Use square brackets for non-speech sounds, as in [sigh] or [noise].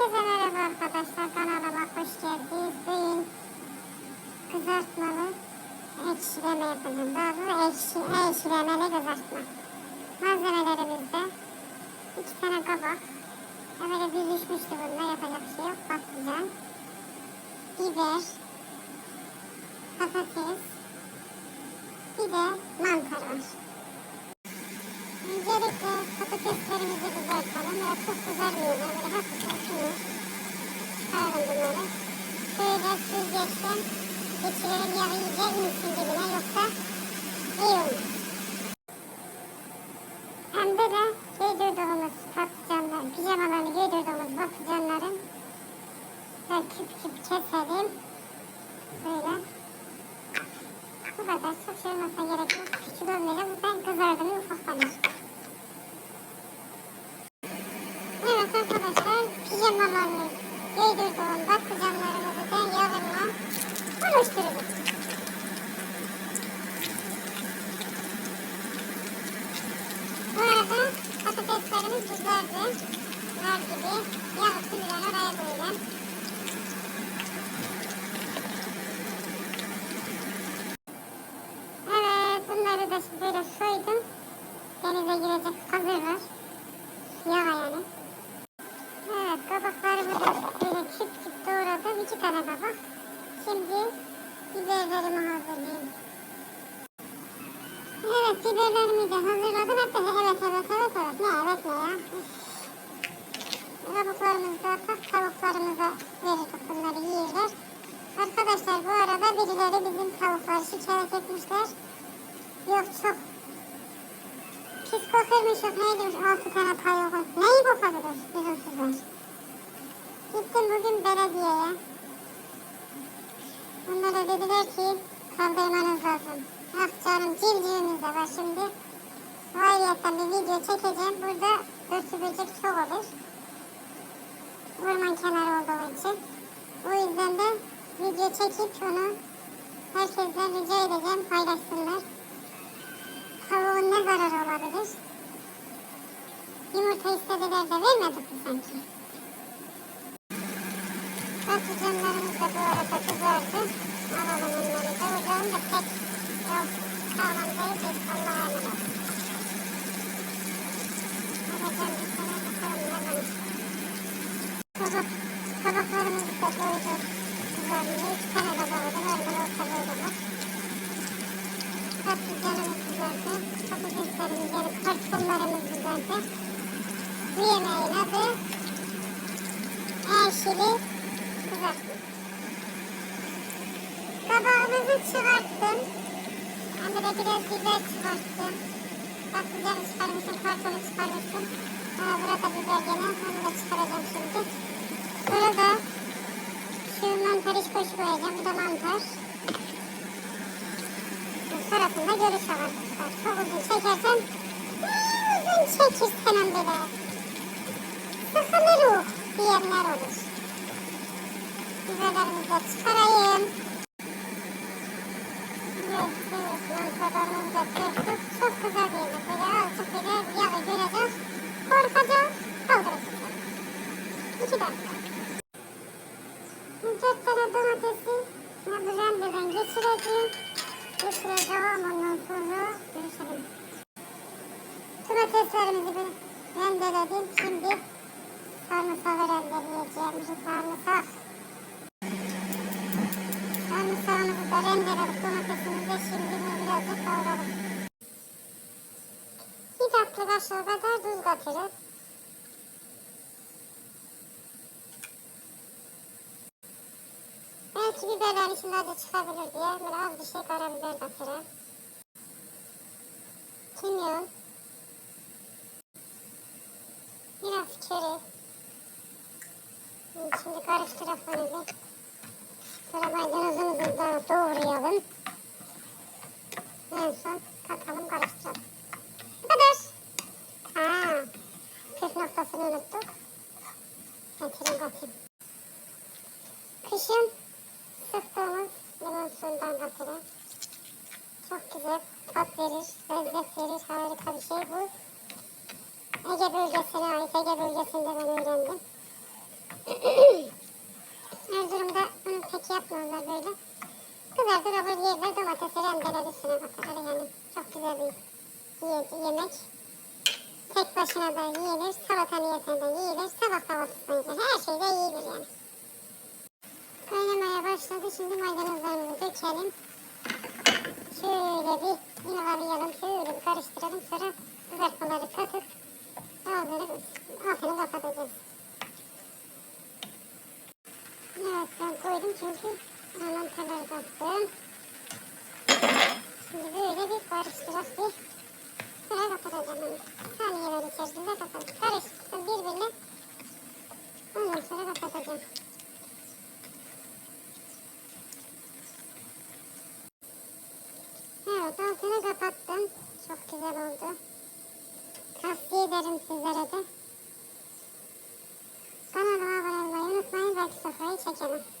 Herkese merhaba arkadaşlar. Kanalıma hoş geldiniz. Bugün kızartmalı ekşileme yapacağım. Daha doğrusu ekşi, ekşilemeli kızartma. Malzemelerimizde iki tane kabak. Böyle büzüşmüştü bununla yapacak şey yok. Patlıcan, biber, patates, bir de mantar var. Patateslerimizi kızartalım. Biraz çok kızarmıyorlar. Böyle hafif ısınır. Çıkaralım bunları. Şöyle süzgeçten geçirelim yağı iyice insin dibine yoksa iyi olur. Pembe de göydürdüğümüz patlıcanlar, pijamalarını göydürdüğümüz patlıcanların böyle küp küp keselim. Böyle. Bu kadar çok şey olmasa gerek yok. Küçük olmayacak. Ben kızardım ufak kalır. Evet arkadaşlar pijamalarını giydiriyorum. Patlıcanlarımızı yağımla oluşturacağım. Bu arada patateslerimiz kızardı. Nar gibi yağı sürülen oraya koyacağım. Evet bunları da şimdi böyle soydum. Denize girecek hazırlar. Yağ yani. Evet kabaklarımı da böyle küp küp doğradım. İki tane kabak. Şimdi biberlerimi hazırlayayım. Evet biberlerimi de hazırladım. De evet evet evet evet. Ne evet ne ya. Kabuklarımızı atıp tavuklarımıza verirdik. Bunları yiyirler. Arkadaşlar bu arada birileri bizim tavukları şikayet etmişler. Yok çok pis kokurmuş yok neydi altı tane tavuğun. Neyi kokabilir lüzumsuzlar. Gittim bugün belediyeye. Onlara dediler ki kaldırmanız lazım. Ah canım civcivimiz de var şimdi. Ayrıyeten bir video çekeceğim. Burada örtü böcek çok olur. Orman kenarı olduğu için. O yüzden de video çekip onu herkesten rica edeceğim paylaşsınlar. Tavuğun ne zararı olabilir? Yumurta istediler de vermedik mi sanki? Patlıcanlarımız da bu arada kızardı. Alalım onları da. Ocağım da pek yok. Sağlam değil. Biz Allah'a emanet. Alacağım bir tane bakalım ne var. Kabak, kabaklarımızı da koyduk. Kızarmıyor. İki tane de koydum. Normal orta koydum. Patlıcanımız kızardı. Patateslerimiz yani kartonlarımız kızardı. Bu yemeğin adı Eşili kızartma. Kabağımızı çıkarttım. Hem de biraz biber çıkarttım. Patlıcanı çıkarmışım, kartonu çıkarmışım. Aa, burada biber gene, onu da çıkaracağım şimdi. Burada şu mantar iç koşu koyacağım. Bu da mantar. Sonrasında görüş arkadaşlar. Çok uzun çekersen uzun çekirsen bile. Sıkılır diyenler olur. Biberlerimizi de çıkarayım. Evet, evet, mantarlarımızı da döktük. Çok güzel bir yemek. Böyle azıcık böyle yağı görecek. Korkacak, kaldıracak. İki dakika. Dört tane domatesi bu rendeden geçireceğim. Geçireceğim ondan sonra görüşelim. Domateslerimizi bir rendeledim. Şimdi sarımsağı rendeleyeceğim. Şu sarımsak. Rendeledik. Domatesimizi şimdi birazcık kavuralım. Bir tatlı kaşığı kadar tuz katırız. Belki biberlerin içinde acı çıkabilir diye böyle az bir şey karabiber katırım. Kimyon. Biraz köri. Şimdi karıştıralım maydanozumuzu da doğrayalım. En son katalım karıştıralım. Kadar. Aa, püf noktasını unuttuk. Getirin katayım. Kışın sıktığımız limon suyundan katırım. Çok güzel tat verir, lezzet verir, harika bir şey bu. Ege bölgesine ait, Ege bölgesinde ben öğrendim. [clears throat] Erzurum'da bunu pek yapmıyorlar böyle. Kızartır alır yerler domatesi rendeler üstüne bakarlar yani. Çok güzel bir ye- yemek. Tek başına da yiyilir, salata niyetine de yiyilir, sabah kahvaltısına yiyilir. Her şeyde yiyilir yani. Kaynamaya başladı. Şimdi maydanozlarımızı dökelim. Şöyle bir yıkalayalım, şöyle bir karıştıralım. Sonra kızartmaları katıp altını, altını kapatacağız. Evet ben koydum çünkü anahtarları taktım. Şimdi böyle bir karıştırak bir sıra kapatacağım onu. Saniyeler içerisinde kapatıp karıştırsın birbirine. Ondan sonra kapatacağım. Evet altını kapattım. Çok güzel oldu. Tavsiye ederim sizlere de. Kanalıma abone olmayı unutmayın. Belki sofrayı çekelim.